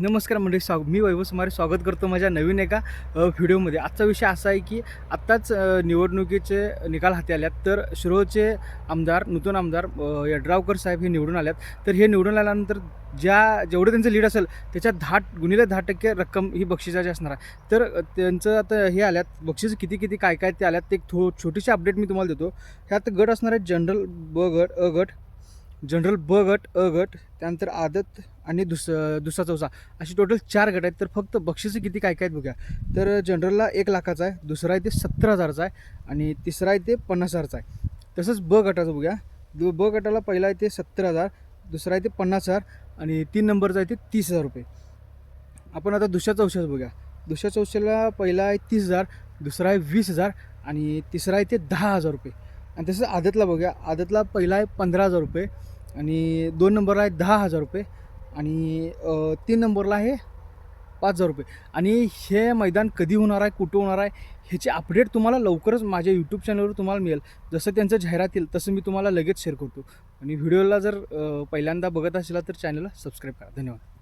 नमस्कार मंडळी स्वाग मी वैभव सुमारे स्वागत करतो माझ्या नवीन एका व्हिडिओमध्ये. आजचा विषय असा आहे की आत्ताच निवडणुकीचे निकाल हाती आल्यात तर शिरोळचे आमदार नूतन आमदार यड्रावकर साहेब हे निवडून आल्यात. तर हे निवडून आल्यानंतर ज्या जेवढं त्यांचं लीड असेल त्याच्यात दहा गुणिले दहा टक्के रक्कम ही बक्षिसाची असणार आहे. तर त्यांचं आता हे आल्यात बक्षीस किती किती काय काय ते आल्यात ते एक थो छोटीशी अपडेट मी तुम्हाला देतो. ह्यात गट असणार आहे जनरल ब गट अ गट जनरल ब गट अ गट त्यानंतर आदत आणि दुस दुसरा चौसा. अशी टोटल चार गट आहेत. तर फक्त बक्षिसं किती काय काय आहेत बघूया. तर जनरलला एक लाखाचा आहे दुसरा आहे ते सत्तर हजारचा आहे आणि तिसरा आहे ते पन्नास हजारचा आहे. तसंच ब गटाचं बघूया. दु ब गटाला पहिला आहे ते सत्तर हजार दुसरा आहे ते पन्नास हजार आणि तीन नंबरचा आहे ते तीस हजार रुपये. आपण आता दुसऱ्या चौशाचं बघूया. दुसऱ्या चौशाला पहिला आहे तीस हजार दुसरा आहे वीस हजार आणि तिसरा आहे ते दहा हजार रुपये. आणि तसंच आदतला बघूया. आदतला पहिला आहे पंधरा हजार रुपये. आणि दोन नंबरला आहे दहा हजार रुपये आणि तीन नंबरला आहे पाच हजार रुपये. आणि हे मैदान कधी होणार आहे कुठं होणार आहे ह्याची अपडेट तुम्हाला लवकरच माझ्या यूट्यूब चॅनलवर तुम्हाला मिळेल. जसं त्यांचं जाहिरात येईल तसं मी तुम्हाला लगेच शेअर करतो. आणि व्हिडिओला जर पहिल्यांदा बघत असेल तर चॅनलला सबस्क्राईब करा. धन्यवाद.